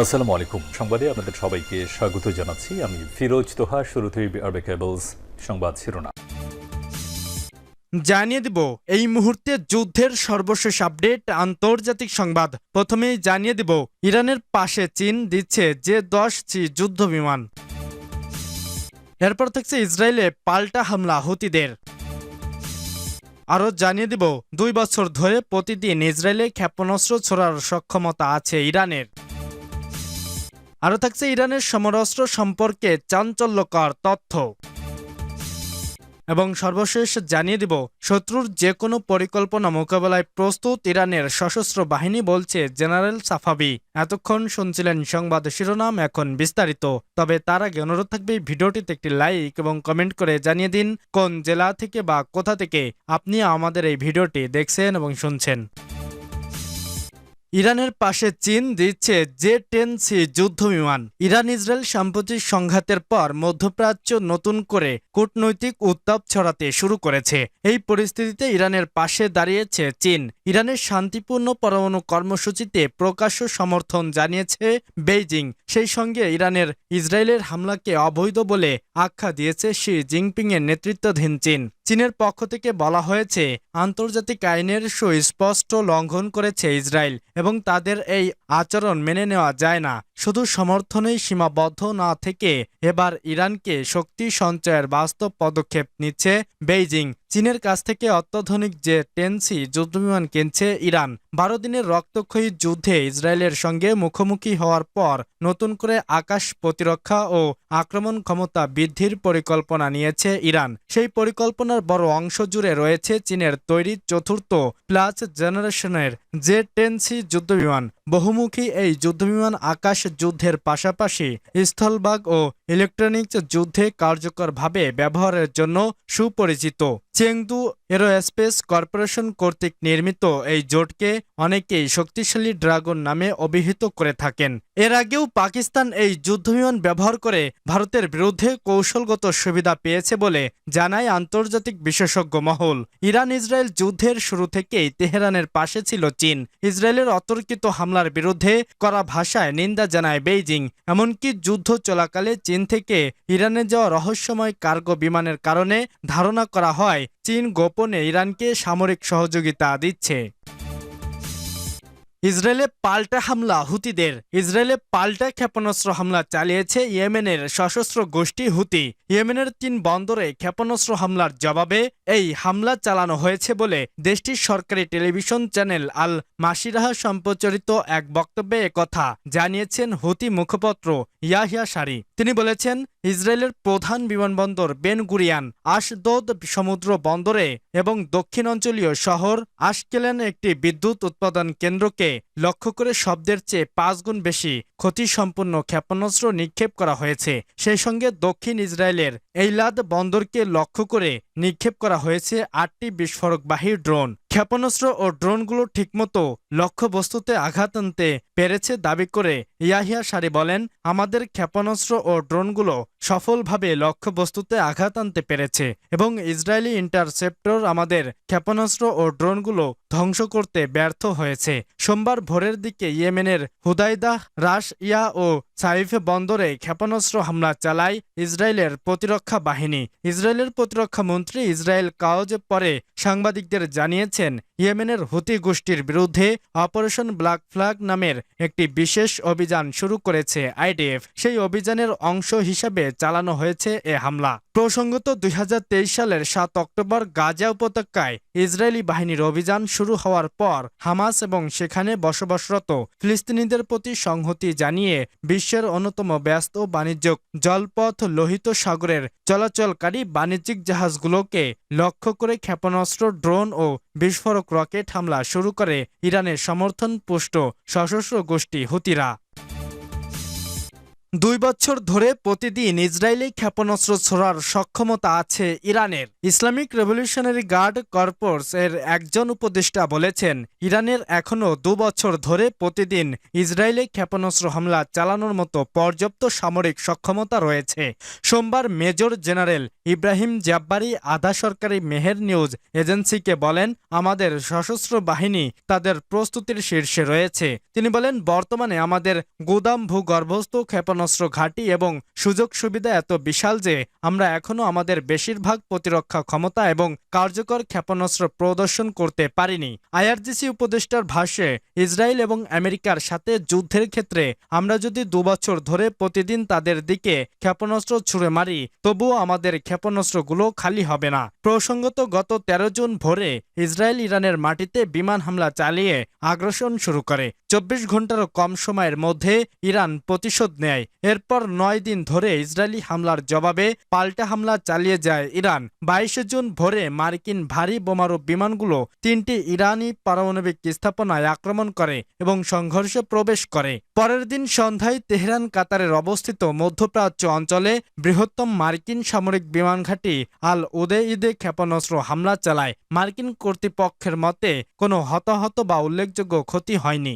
আসসালামু আলাইকুম। সংবাদে আপনাদের সবাইকে স্বাগত জানাচ্ছি। আমি ফিরোজ তোহা, শুরুতেই আরবে কেবলস সংবাদ শিরোনাম। জানিয়ে দিব, এই মুহূর্তে যুদ্ধের সর্বশেষ আপডেট, আন্তর্জাতিক সংবাদ। প্রথমেই জানিয়ে দিব, ইরানের পাশে চীন দিচ্ছে যে দশ চি যুদ্ধ বিমান। এরপর থাকছে ইসরায়েলে পাল্টা হামলা হুতিদের। আরও জানিয়ে দিব, দুই বছর ধরে প্রতিদিন ইসরায়েলে ক্ষেপণাস্ত্র ছোড়ার সক্ষমতা আছে ইরানের। আরও থাকছে ইরানের সমরাস্ত্র সম্পর্কে চাঞ্চল্যকর তথ্য। এবং সর্বশেষ জানিয়ে দিব, শত্রুর যে কোনো পরিকল্পনা মোকাবেলায় প্রস্তুত ইরানের সশস্ত্র বাহিনী বলছে জেনারেল সাফাবি। এতক্ষণ শুনছিলেন সংবাদ শিরোনাম এখন বিস্তারিত। তবে তার আগে অনুরোধ থাকবে ভিডিওটিতে একটি লাইক এবং কমেন্ট করে জানিয়ে দিন কোন জেলা থেকে বা কোথা থেকে আপনি আমাদের এই ভিডিওটি দেখছেন এবং শুনছেন। ইরানের পাশে চীন দিচ্ছে জে টেন সি যুদ্ধ বিমান ইরান ইসরায়েল সাম্প্রতিক সংঘাতের পর মধ্যপ্রাচ্য নতুন করে কূটনৈতিক উত্তাপ ছড়াতে শুরু করেছে। এই পরিস্থিতিতে ইরানের পাশে দাঁড়িয়েছে চীন। ইরানের শান্তিপূর্ণ পরমাণু কর্মসূচিতে প্রকাশ্য সমর্থন জানিয়েছে বেইজিং। সেই সঙ্গে ইরানের ইসরায়েলের হামলাকে অবৈধ বলে আখ্যা দিয়েছে শি জিনপিং এর নেতৃত্বাধীন চীন। চীনের পক্ষ থেকে বলা হয়েছে, আন্তর্জাতিক আইনের সুস্পষ্ট লঙ্ঘন করেছে ইসরায়েল এবং তাদের এই আচরণ মেনে নেওয়া যায় না। শুধু সমর্থনেই সীমাবদ্ধ না থেকে এবার ইরানকে শক্তি সঞ্চয়ের বাস্তব পদক্ষেপ নিচ্ছে বেইজিং। চীনের কাছ থেকে অত্যাধুনিক যে টেনসি যুদ্ধবিমান কিনছে ইরান বারো দিনের রক্তক্ষয়ী যুদ্ধে ইসরায়েলের সঙ্গে মুখোমুখি হওয়ার পর নতুন করে আকাশ প্রতিরক্ষা ও আক্রমণ ক্ষমতা বৃদ্ধির পরিকল্পনা নিয়েছে ইরান। সেই পরিকল্পনার বড় অংশ জুড়ে রয়েছে চীনের তৈরি চতুর্থ প্লাস জেনারেশনের যে টেনসি যুদ্ধবিমান বহুমুখী এই যুদ্ধবিমান আকাশ যুদ্ধের পাশাপাশি স্থলভাগ ও ইলেকট্রনিক্স যুদ্ধে কার্যকরভাবে ব্যবহারের জন্য সুপরিচিত। চেংদু এরোস্পেস কর্পোরেশন কর্তৃক নির্মিত এই জোটকে অনেকেই শক্তিশালী ড্রাগন নামে অভিহিত করে থাকেন। এর আগেও পাকিস্তান এই যুদ্ধবিমান ব্যবহার করে ভারতের বিরুদ্ধে কৌশলগত সুবিধা পেয়েছে বলে জানায় আন্তর্জাতিক বিশেষজ্ঞ মহল। ইরান ইসরায়েল যুদ্ধের শুরু থেকেই তেহরানের পাশে ছিল চীন। ইসরায়েলের অতর্কিত হামলার বিরুদ্ধে করা ভাষায় নিন্দা জানায় বেইজিং, এমনকি যুদ্ধ চলাকালে চীন থেকে ইরানে যাওয়া রহস্যময় কার্গো বিমানের কারণে ধারণা করা হয়, চীন গোপনে ইরানকে সামরিক সহযোগিতা দিচ্ছে। ইসরায়েলে পাল্টা হামলা, হুতিদের। ইসরায়েলে পাল্টা ক্ষেপণাস্ত্র হামলা চালিয়েছে ইয়েমেনের সশস্ত্র গোষ্ঠী হুতি। ইয়েমেনের তিন বন্দরে ক্ষেপণাস্ত্র হামলার জবাবে এই হামলা চালানো হয়েছে বলে দেশটির সরকারি টেলিভিশন চ্যানেল আল মাসিরাহা সম্প্রচারিত এক বক্তব্যে একথা জানিয়েছেন হুতি মুখপাত্র ইয়াহিয়া সারি। তিনি বলেছেন ইসরায়েলের প্রধান বিমানবন্দর বেন গুরিয়ান আশদোদ সমুদ্র বন্দরে এবং দক্ষিণ অঞ্চলীয় শহর আশকেলেন একটি বিদ্যুৎ উৎপাদন কেন্দ্রকে লক্ষ্য করে শব্দের চেয়ে পাঁচ গুণ বেশি ক্ষতিসম্পন্ন ক্ষেপণাস্ত্র নিক্ষেপ করা হয়েছে। সেই সঙ্গে দক্ষিণ ইসরায়েলের এইলাদ বন্দরকে লক্ষ্য করে নিক্ষেপ করা হয়েছে আটটি বিস্ফোরকবাহী ড্রোন। ক্ষেপণাস্ত্র ও ড্রোনগুলো ঠিকমতো লক্ষ্যবস্তুতে আঘাত আনতে পেরেছে দাবি করে ইয়াহিয়া সারি বলেন, আমাদের ক্ষেপণাস্ত্র ও ড্রোনগুলো সফলভাবে লক্ষ্যবস্তুতে আঘাত আনতে পেরেছে এবং ইসরায়েলি ইন্টারসেপ্টর আমাদের ক্ষেপণাস্ত্র ও ড্রোনগুলো ধ্বংস করতে ব্যর্থ হয়েছে। সোমবার ভোরের দিকে ইয়েমেনের হুদাইদা, রাশ ইয়া ও সাইফে বন্দরে ক্ষেপণাস্ত্র হামলা চালায় ইসরায়েলের প্রতিরক্ষা বাহিনী। ইসরায়েলের প্রতিরক্ষা মন্ত্রী ইসরায়েল কাওজ পরে সাংবাদিকদের জানিয়েছেন, ইয়েমেনের হুতি গোষ্ঠীর বিরুদ্ধে অপারেশন ব্ল্যাক ফ্ল্যাগ নামের একটি বিশেষ অভিযান শুরু করেছে আইডিএফ। সেই অভিযানের অংশ হিসেবে চালানো হয়েছে এ হামলা। প্রসঙ্গত, দুই হাজার তেইশ সালের সাত অক্টোবর গাজা উপত্যকায় ইসরায়েলি বাহিনীর অভিযান শুরু হওয়ার পর হামাস এবং সেখানে বসবাসরত ফিলিস্তিনিদের প্রতি সংহতি জানিয়ে বিশ্বের অন্যতম ব্যস্ত বাণিজ্যিক জলপথ লোহিত সাগরের চলাচলকারী বাণিজ্যিক জাহাজগুলোকে লক্ষ্য করে ক্ষেপণাস্ত্র, ড্রোন ও বিস্ফোরক রকেট হামলা শুরু করে ইরানের সমর্থন পুষ্ট সশস্ত্র গোষ্ঠী হুতিরা। দুই বছর ধরে প্রতিদিন ইসরায়েলি ক্ষেপণাস্ত্র ছোড়ার সক্ষমতা আছে ইরানের। ইসলামিক রেভলিউশনারি গার্ড কর্পোর্স এর একজন উপদেষ্টা বলেছেন, ইরানের এখনও দু বছর ধরে প্রতিদিন ইসরায়েলি ক্ষেপণাস্ত্র হামলা চালানোর মতো পর্যাপ্ত সামরিক সক্ষমতা রয়েছে। সোমবার মেজর জেনারেল ইব্রাহিম জাব্বারি আধা সরকারি মেহের নিউজ এজেন্সিকে বলেন, আমাদের সশস্ত্র বাহিনী তাদের প্রস্তুতির শীর্ষে রয়েছে। তিনি বলেন, বর্তমানে আমাদের গুদাম ভূগর্ভস্থ ক্ষেপণাস্ত্র ঘাঁটি এবং সুযোগ সুবিধা এত বিশাল যে আমরা এখনও আমাদের বেশিরভাগ প্রতিরক্ষা ক্ষমতা এবং কার্যকর ক্ষেপণাস্ত্র প্রদর্শন করতে পারিনি। আইআরজিসি উপদেষ্টার ভাষ্যে, ইসরায়েল এবং আমেরিকার সাথে যুদ্ধের ক্ষেত্রে আমরা যদি দুবছর ধরে প্রতিদিন তাদের দিকে ক্ষেপণাস্ত্র ছুড়ে মারি, তবুও আমাদের ক্ষেপণাস্ত্রগুলো খালি হবে না। প্রসঙ্গত গত তেরো জুন ভোরে ইসরায়েল ইরানের মাটিতে বিমান হামলা চালিয়ে আগ্রাসন শুরু করে। চব্বিশ ঘন্টারও কম সময়ের মধ্যে ইরান প্রতিশোধ নেয়। এরপর নয় দিন ধরে ইসরায়েলি হামলার জবাবে পাল্টা হামলা চালিয়ে যায় ইরান। বাইশে জুন ভোরে মার্কিন ভারী বোমারু বিমানগুলো তিনটি ইরানি পারমাণবিক স্থাপনায় আক্রমণ করে এবং সংঘর্ষে প্রবেশ করে। পরের দিন সন্ধ্যায় তেহরান, কাতারের অবস্থিত মধ্যপ্রাচ্য অঞ্চলে বৃহত্তম মার্কিন সামরিক বিমান ঘাঁটি আল উদে ঈদে ক্ষেপণাস্ত্র হামলা চালায়। মার্কিন কর্তৃপক্ষের মতে কোনো হতাহত বা উল্লেখযোগ্য ক্ষতি হয়নি।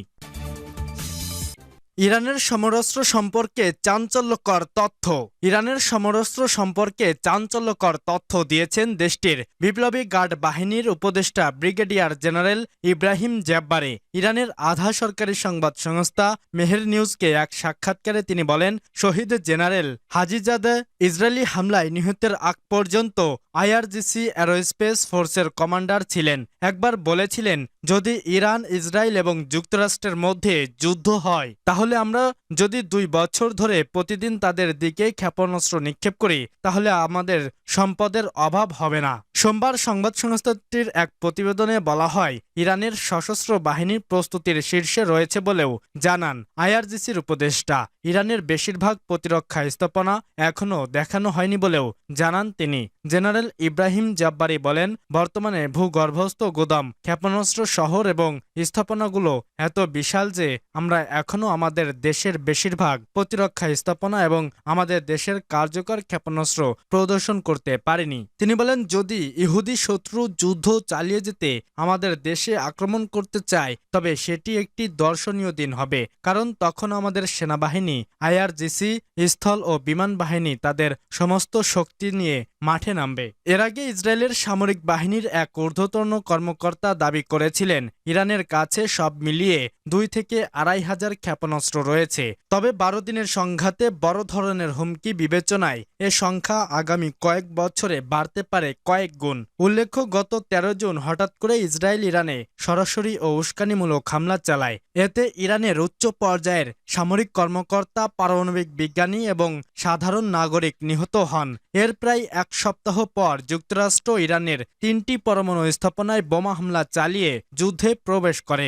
ইরানের সমরস্ত্র সম্পর্কে চাঞ্চল্যকর তথ্য। ইরানের সমরস্ত্র সম্পর্কে চাঞ্চল্যকর তথ্য দিয়েছেন দেশটির বিপ্লবী গার্ড বাহিনীর উপদেষ্টা ব্রিগেডিয়ার জেনারেল ইব্রাহিম জেব্বারে। ইরানের আধা সরকারি সংবাদ সংস্থা মেহের নিউজকে এক সাক্ষাৎকারে তিনি বলেন, শহীদ জেনারেল হাজিজাদে ইসরায়েলি হামলায় নিহতের আগ পর্যন্ত আইআরজিসি অ্যারোস্পেস ফোর্সের কমান্ডার ছিলেন। একবার বলেছিলেন, যদি ইরান, ইসরায়েল এবং যুক্তরাষ্ট্রের মধ্যে যুদ্ধ হয়, তাহলে আমরা যদি দুই বছর ধরে প্রতিদিন তাদের দিকে ক্ষেপণাস্ত্র নিক্ষেপ করি, তাহলে আমাদের সম্পদের অভাব হবে না। সোমবার সংবাদ সংস্থাটির এক প্রতিবেদনে বলা হয়, ইরানের সশস্ত্র বাহিনীর প্রস্তুতির শীর্ষে রয়েছে বলেও জানান আইআরজিসির উপদেষ্টা। ইরানের বেশিরভাগ প্রতিরক্ষা স্থাপনা এখনও দেখানো হয়নি বলেও জানান তিনি। জেনারেল ইব্রাহিম জাব্বারি বলেন, বর্তমানে ভূগর্ভস্থ গোদাম, ক্ষেপণাস্ত্র শহর এবং স্থাপনাগুলো এত বিশাল যে আমরা এখনও আমাদের দেশের বেশিরভাগ প্রতিরক্ষা স্থাপনা এবং আমাদের দেশের কার্যকর ক্ষেপণাস্ত্র প্রদর্শন করতে পারিনি। তিনি বলেন, যদি ইহুদি শত্রু যুদ্ধ চালিয়ে যেতে আমাদের দেশে আক্রমণ করতে চায় তবে সেটি একটি দর্শনীয় দিন হবে, কারণ তখন আমাদের সেনাবাহিনী, আইআরজিসি, স্থল ও বিমান বাহিনী তাদের সমস্ত শক্তি নিয়ে মাঠে নামবে। এর আগে ইসরায়েলের সামরিক বাহিনীর এক ঊর্ধ্বতন কর্মকর্তা দাবি করেছিলেন, ইরানের কাছে সব মিলিয়ে দুই থেকে আড়াই হাজার ক্ষেপণাস্ত্র রয়েছে। তবে বারো দিনের সংঘাতে বড় ধরনের হুমকি বিবেচনায় এ সংখ্যা আগামী কয়েক বছরে বাড়তে পারে কয়েক গুণ। উল্লেখ্য, গত তেরো জুন হঠাৎ করে ইসরায়েল ইরানে সরাসরি ও উস্কানিমূলক হামলা চালায়। এতে ইরানের উচ্চ পর্যায়ের সামরিক কর্মকর্তা, পারমাণবিক বিজ্ঞানী এবং সাধারণ নাগরিক নিহত হন। এর প্রায় এক সপ্তাহ পর যুক্তরাষ্ট্র ইরানের তিনটি পরমাণু স্থাপনায় বোমা হামলা চালিয়ে যুদ্ধে প্রবেশ করে।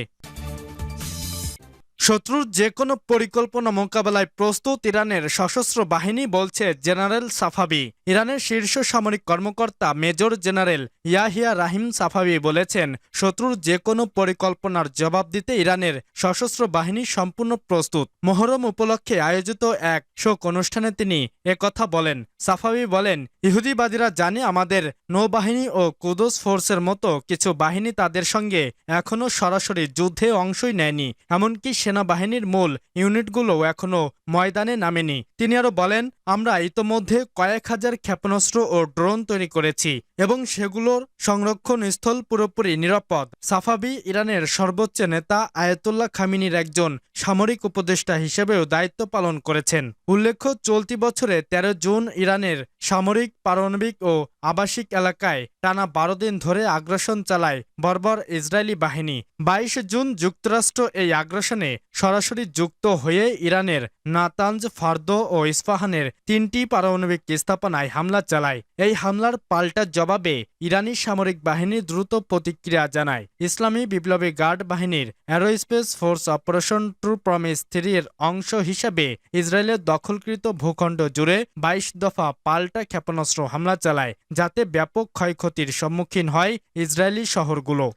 শত্রুর যে কোনো পরিকল্পনা মোকাবেলায় প্রস্তুত ইরানের সশস্ত্র বাহিনী বলছে জেনারেল সাফাবি। ইরানের শীর্ষ সামরিক কর্মকর্তা major general Yahya Rahim Safavi বলেছেন, শত্রুর যে কোনো পরিকল্পনার জবাব দিতে ইরানের সশস্ত্র বাহিনী সম্পূর্ণ প্রস্তুত। মোহরম উপলক্ষে আয়োজিত এক শোক অনুষ্ঠানে তিনি একথা বলেন। সাফাবি বলেন, ইহুদিবাদীরা জানে আমাদের নৌবাহিনী ও কুদস ফোর্সের মতো কিছু বাহিনী তাদের সঙ্গে এখনও সরাসরি যুদ্ধে অংশই নেয়নি, এমনকি সেনাবাহিনীর মূল ইউনিটগুলো এখনও ময়দানে নামেনি। তিনি আরও বলেন, আমরা ইতোমধ্যে কয়েক হাজার ক্ষেপণাস্ত্র ও ড্রোন তৈরি করেছি এবং সেগুলোর সংরক্ষণ স্থল পুরোপুরি নিরাপদ। সাফাবি ইরানের সর্বোচ্চ নেতা আয়াতুল্লাহ খামিনির একজন সামরিক উপদেষ্টা হিসেবেও দায়িত্ব পালন করেছেন। উল্লেখ্য, চলতি বছরে ১৩ জুন ইরানের সামরিক, পারমাণবিক ও আবাসিক এলাকায় টানা বারো দিন ধরে আগ্রাসন চালায় বর্বর ইসরায়েলি বাহিনী। বাইশ জুন যুক্তরাষ্ট্র এই আগ্রাসনে সরাসরি যুক্ত হয়ে ইরানের নাতাঞ্জ ফার্দো ও ইস্পাহানের তিনটি পারমাণবিক স্থাপনায় হামলা চালায়। এই হামলার পাল্টা জবাবে ইরানি সামরিক বাহিনী দ্রুত প্রতিক্রিয়া জানায়। ইসলামী বিপ্লবী গার্ড বাহিনীর aerospace force operation true promise থ্রির অংশ হিসাবে ইসরায়েলের দখলকৃত ভূখণ্ড জুড়ে বাইশ দফা পাল্টা ক্ষেপণাস্ত্র হামলা চালায়, যাতে ব্যাপক ক্ষয়ক্ষতির সম্মুখীন হয় ইসরায়েলি শহরগুলো।